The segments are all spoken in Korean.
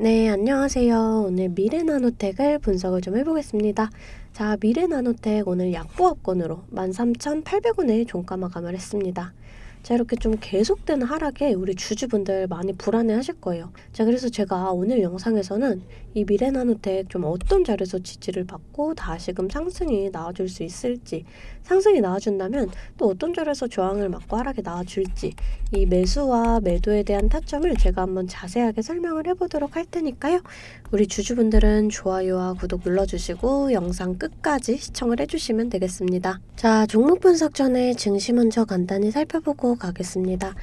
네, 안녕하세요. 오늘 미래나노텍을 분석을 좀 해보겠습니다. 자, 미래나노텍 오늘 약보합권으로 13,800원에 종가 마감을 했습니다. 자, 이렇게 좀 계속되는 하락에 우리 주주분들 많이 불안해 하실 거예요. 자, 그래서 제가 오늘 영상에서는 이 미래나노텍 좀 어떤 자리에서 지지를 받고 다시금 상승이 나와줄 수 있을지, 상승이 나와준다면 또 어떤 자리에서 저항을 맞고 하락이 나와줄지, 이 매수와 매도에 대한 타점을 제가 한번 자세하게 설명을 해보도록 할 테니까요. 우리 주주분들은 좋아요와 구독 눌러주시고 영상 끝까지 시청을 해주시면 되겠습니다. 자, 종목 분석 전에 증시 먼저 간단히 살펴보고 가겠습니다.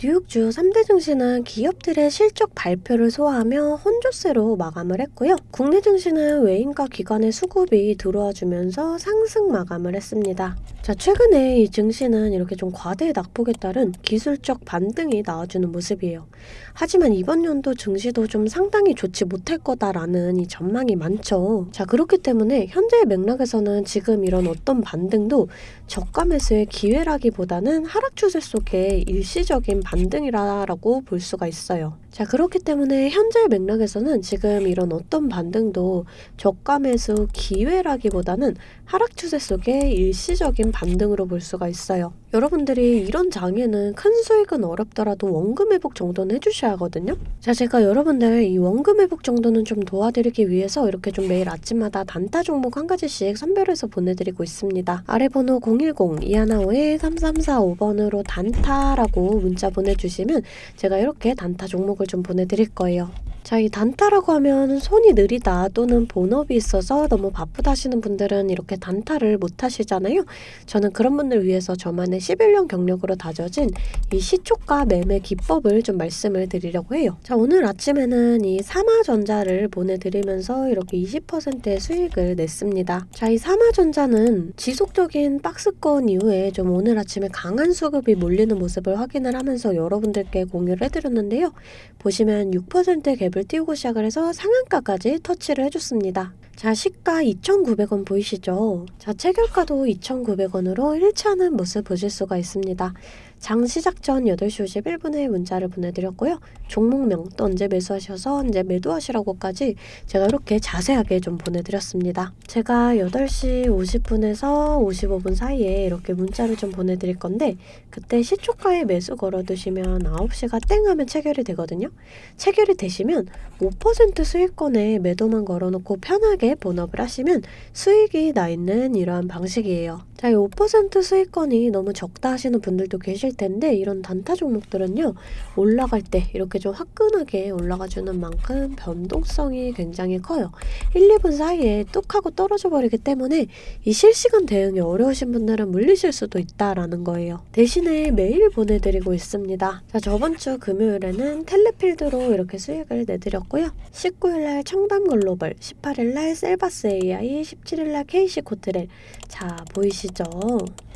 뉴욕주 3대 증시는 기업들의 실적 발표를 소화하며 혼조세로 마감을 했고요. 국내 증시는 외인과 기관의 수급이 들어와 주면서 상승 마감을 했습니다. 자, 최근에 이 증시는 이렇게 좀 과대 낙폭에 따른 기술적 반등이 나와주는 모습이에요. 하지만 이번 연도 증시도 좀 상당히 좋지 못할 거다라는 이 전망이 많죠. 자, 그렇기 때문에 현재의 맥락에서는 지금 이런 어떤 반등도 저가 매수의 기회라기보다는 하락 추세 속의 일시적인 반등이라고 볼 수가 있어요. 자, 그렇기 때문에 현재 맥락에서는 지금 이런 어떤 반등도 저가 매수 기회라기보다는 하락 추세 속의 일시적인 반등으로 볼 수가 있어요. 여러분들이 이런 장에는 큰 수익은 어렵더라도 원금 회복 정도는 해주셔야 하거든요. 자, 제가 여러분들 이 원금 회복 정도는 좀 도와드리기 위해서 이렇게 좀 매일 아침마다 단타 종목 한 가지씩 선별해서 보내드리고 있습니다. 아래 번호 010-215-3345번으로 단타라고 문자 보내주시면 제가 이렇게 단타 종목 을 좀 보내드릴 거예요. 자, 이 단타라고 하면 손이 느리다 또는 본업이 있어서 너무 바쁘다 하시는 분들은 이렇게 단타를 못 하시잖아요. 저는 그런 분들 위해서 저만의 11년 경력으로 다져진 이 시초가 매매 기법을 좀 말씀을 드리려고 해요. 자, 오늘 아침에는 이 삼화전자를 보내드리면서 이렇게 20%의 수익을 냈습니다. 자, 이 삼화전자는 지속적인 박스권 이후에 좀 오늘 아침에 강한 수급이 몰리는 모습을 확인을 하면서 여러분들께 공유를 해드렸는데요. 보시면 6%의 갭을 띄우고 시작을 해서 상한가까지 터치를 해줬습니다. 자, 시가 2,900원 보이시죠? 자, 체결가도 2,900원으로 일치하는 모습 보실 수가 있습니다. 장 시작 전 8시 51분에 문자를 보내드렸고요. 종목명 또 언제 매수하셔서 언제 매도하시라고까지 제가 이렇게 자세하게 좀 보내드렸습니다. 제가 8시 50분에서 55분 사이에 이렇게 문자를 좀 보내드릴 건데 그때 시초가에 매수 걸어두시면 9시가 땡 하면 체결이 되거든요. 체결이 되시면 5% 수익권에 매도만 걸어놓고 편하게 본업을 하시면 수익이 나 있는 이러한 방식이에요. 자, 이 5% 수익권이 너무 적다 하시는 분들도 계실 텐데 이런 단타 종목들은요. 올라갈 때 이렇게 좀 화끈하게 올라가 주는 만큼 변동성이 굉장히 커요. 1, 2분 사이에 뚝 하고 떨어져 버리기 때문에 이 실시간 대응이 어려우신 분들은 물리실 수도 있다라는 거예요. 대신에 매일 보내드리고 있습니다. 자, 저번 주 금요일에는 텔레필드로 이렇게 수익을 내드렸고요. 19일날 청담 글로벌, 18일날 셀바스 AI, 17일날 KC 코트렐. 자, 보이시죠?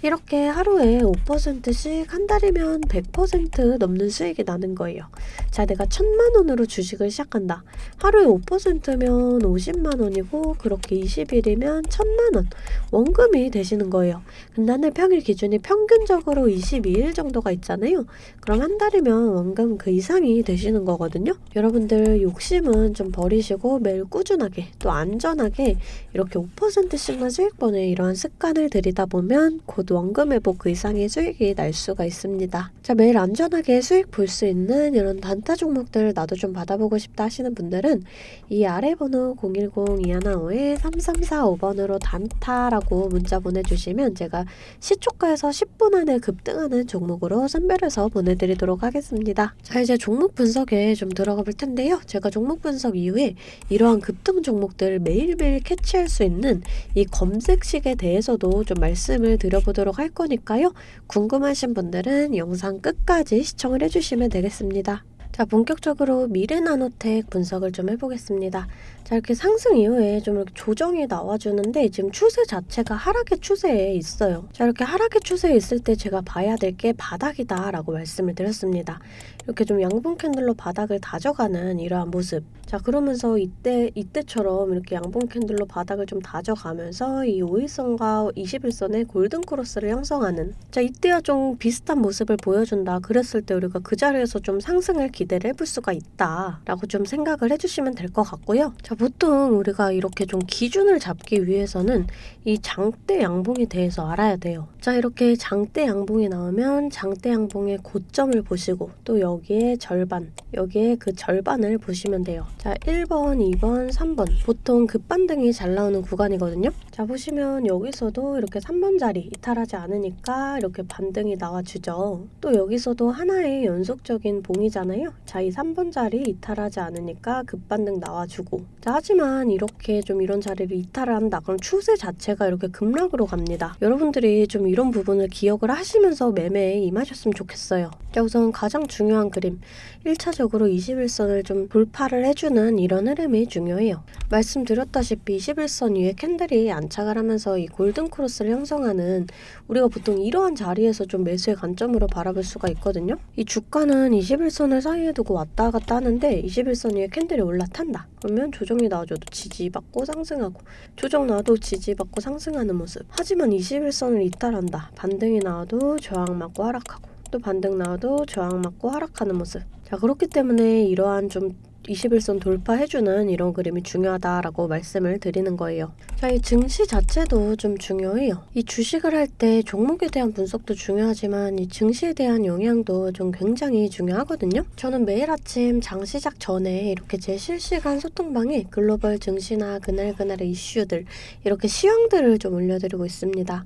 이렇게 하루에 5%씩 한 달이면 100% 넘는 수익이 나는 거예요. 자, 내가 천만 원으로 주식을 시작한다. 하루에 5%면 50만 원이고 그렇게 20일이면 천만 원 원금이 되시는 거예요. 근데 한달 평일 기준이 평균적으로 22일 정도가 있잖아요. 그럼 한 달이면 원금 그 이상이 되시는 거거든요. 여러분들 욕심은 좀 버리시고 매일 꾸준하게 또 안전하게 이렇게 5%씩만 수익 버는 이러한 습관을 들이다 보면 곧 원금 회복 그 이상의 수익이 날 수가 있습니다. 자, 매일 안전하게 수익 볼 수 있는 이런 단타 종목들 나도 좀 받아보고 싶다 하시는 분들은 이 아래 번호 010-215-3345번으로 단타라고 문자 보내주시면 제가 시초가에서 10분 안에 급등하는 종목으로 선별해서 보내드리도록 하겠습니다. 자, 이제 종목 분석에 좀 들어가 볼 텐데요. 제가 종목 분석 이후에 이러한 급등 종목들 매일매일 캐치할 수 있는 이 검색식에 대해서도 좀 말씀을 드려보도록 할 거니까요. 궁금하신 분들은 영상 끝까지 시청을 해주시면 되겠습니다. 자, 본격적으로 미래나노텍 분석을 좀 해보겠습니다. 자, 이렇게 상승 이후에 좀 이렇게 조정이 나와주는데 지금 추세 자체가 하락의 추세에 있어요. 자, 이렇게 하락의 추세에 있을 때 제가 봐야 될 게 바닥이다라고 말씀을 드렸습니다. 이렇게 좀 양분 캔들로 바닥을 다져가는 이러한 모습. 자, 그러면서 이때, 이때처럼 이렇게 양분 캔들로 바닥을 좀 다져가면서 이 5일선과 21선의 골든 크로스를 형성하는. 자, 이때와 좀 비슷한 모습을 보여준다. 그랬을 때 우리가 그 자리에서 좀 상승을 기대를 해볼 수가 있다라고 좀 생각을 해주시면 될 것 같고요. 자, 보통 우리가 이렇게 좀 기준을 잡기 위해서는 이 장대 양봉에 대해서 알아야 돼요. 자, 이렇게 장대 양봉이 나오면 장대 양봉의 고점을 보시고 또 여기에 절반, 여기에 그 절반을 보시면 돼요. 자, 1번, 2번, 3번. 보통 급반등이 잘 나오는 구간이거든요. 자, 보시면 여기서도 이렇게 3번 자리 이탈하지 않으니까 이렇게 반등이 나와주죠. 또 여기서도 하나의 연속적인 봉이잖아요. 자, 이 3번 자리 이탈하지 않으니까 급반등 나와주고. 자, 하지만 이렇게 좀 이런 자리를 이탈을 한다. 그럼 추세 자체가 이렇게 급락으로 갑니다. 여러분들이 좀 이런 부분을 기억을 하시면서 매매에 임하셨으면 좋겠어요. 자, 우선 가장 중요한 그림. 1차적으로 21선을 좀 돌파를 해주는 이런 흐름이 중요해요. 말씀드렸다시피 21선 위에 캔들이 안착을 하면서 이 골든 크로스를 형성하는 우리가 보통 이러한 자리에서 좀 매수의 관점으로 바라볼 수가 있거든요. 이 주가는 21선을 사이에 두고 왔다 갔다 하는데 21선 위에 캔들이 올라탄다. 그러면 조정이 나와줘도 지지받고 상승하고 조정 나와도 지지받고 상승하는 모습. 하지만 21선을 이탈한다. 반등이 나와도 저항 맞고 하락하고 또 반등 나와도 저항 맞고 하락하는 모습. 자 그렇기 때문에 이러한 좀 21선 돌파해주는 이런 그림이 중요하다라고 말씀을 드리는 거예요. 자, 이 증시 자체도 좀 중요해요. 이 주식을 할 때 종목에 대한 분석도 중요하지만 이 증시에 대한 영향도 좀 굉장히 중요하거든요. 저는 매일 아침 장 시작 전에 이렇게 제 실시간 소통방에 글로벌 증시나 그날그날의 이슈들 이렇게 시황들을 좀 올려드리고 있습니다.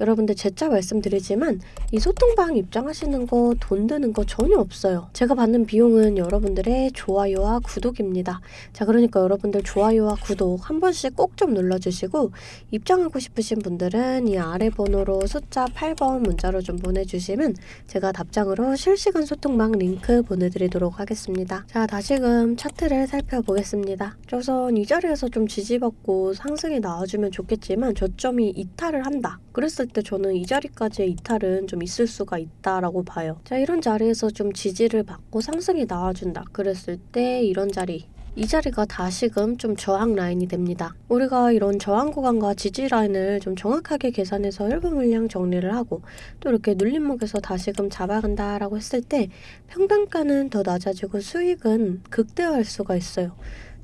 여러분들 재차 말씀드리지만 이 소통방 입장하시는 거 돈 드는 거 전혀 없어요. 제가 받는 비용은 여러분들의 좋아요와 구독입니다. 자, 그러니까 여러분들 좋아요와 구독 한 번씩 꼭 좀 눌러주시고 입장하고 싶으신 분들은 이 아래 번호로 숫자 8번 문자로 좀 보내주시면 제가 답장으로 실시간 소통방 링크 보내드리도록 하겠습니다. 자, 다시금 차트를 살펴보겠습니다. 우선 이 자리에서 좀 지지받고 상승이 나와주면 좋겠지만 저점이 이탈을 한다. 그랬을 때 저는 이 자리까지의 이탈은 좀 있을 수가 있다라고 봐요. 자, 이런 자리에서 좀 지지를 받고 상승이 나와준다. 그랬을 때 이런 자리 이 자리가 다시금 좀 저항 라인이 됩니다. 우리가 이런 저항 구간과 지지 라인을 좀 정확하게 계산해서 일부 물량 정리를 하고 또 이렇게 눌림목에서 다시금 잡아간다라고 했을 때 평단가는 더 낮아지고 수익은 극대화할 수가 있어요.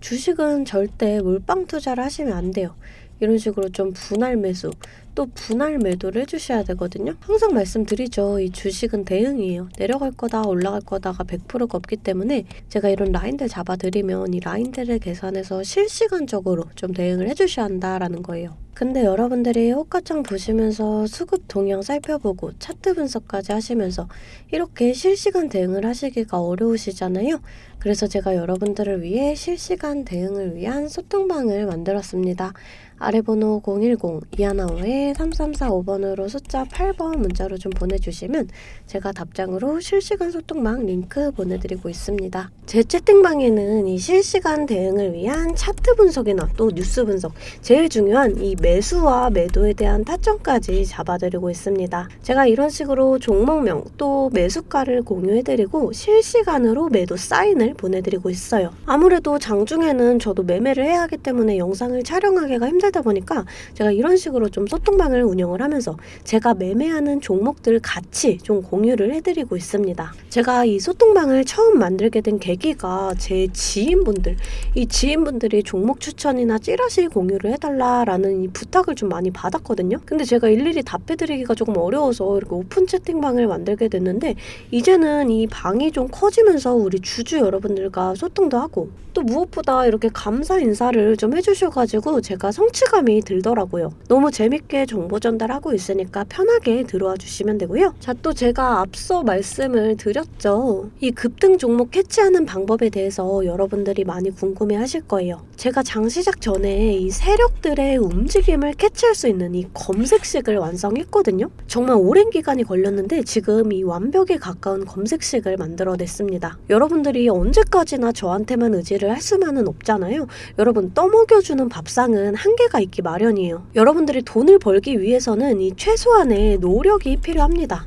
주식은 절대 몰빵 투자를 하시면 안 돼요. 이런 식으로 좀 분할 매수, 또 분할 매도를 해주셔야 되거든요. 항상 말씀드리죠. 이 주식은 대응이에요. 내려갈 거다, 올라갈 거다가 100%가 없기 때문에 제가 이런 라인들 잡아드리면 이 라인들을 계산해서 실시간적으로 좀 대응을 해주셔야 한다라는 거예요. 근데 여러분들이 호가창 보시면서 수급 동향 살펴보고 차트 분석까지 하시면서 이렇게 실시간 대응을 하시기가 어려우시잖아요. 그래서 제가 여러분들을 위해 실시간 대응을 위한 소통방을 만들었습니다. 아래 번호 010-215-3345번으로 숫자 8번 문자로 좀 보내주시면 제가 답장으로 실시간 소통방 링크 보내드리고 있습니다. 제 채팅방에는 이 실시간 대응을 위한 차트 분석이나 또 뉴스 분석, 제일 중요한 이 매수와 매도에 대한 타점까지 잡아드리고 있습니다. 제가 이런 식으로 종목명 또 매수가를 공유해드리고 실시간으로 매도 사인을 보내드리고 있어요. 아무래도 장중에는 저도 매매를 해야 하기 때문에 영상을 촬영하기가 힘들 다 보니까 제가 이런 식으로 좀 소통방을 운영을 하면서 제가 매매하는 종목들 같이 좀 공유를 해드리고 있습니다. 제가 이 소통방을 처음 만들게 된 계기가 제 지인분들, 이 지인분들이 종목 추천이나 찌라시 공유를 해달라라는 이 부탁을 좀 많이 받았거든요. 근데 제가 일일이 답해드리기가 조금 어려워서 이렇게 오픈 채팅방을 만들게 됐는데 이제는 이 방이 좀 커지면서 우리 주주 여러분들과 소통도 하고 또 무엇보다 이렇게 감사 인사를 좀 해주셔가지고 제가 성취 감이 들더라고요. 너무 재밌게 정보 전달하고 있으니까 편하게 들어와 주시면 되고요. 자, 또 제가 앞서 말씀을 드렸죠. 이 급등 종목 캐치하는 방법에 대해서 여러분들이 많이 궁금해 하실 거예요. 제가 장 시작 전에 이 세력들의 움직임을 캐치할 수 있는 이 검색식을 완성했거든요. 정말 오랜 기간이 걸렸는데 지금 이 완벽에 가까운 검색식을 만들어냈습니다. 여러분들이 언제까지나 저한테만 의지를 할 수만은 없잖아요. 여러분 떠먹여주는 밥상은 한계가 있기 마련이에요. 여러분들이 돈을 벌기 위해서는 이 최소한의 노력이 필요합니다.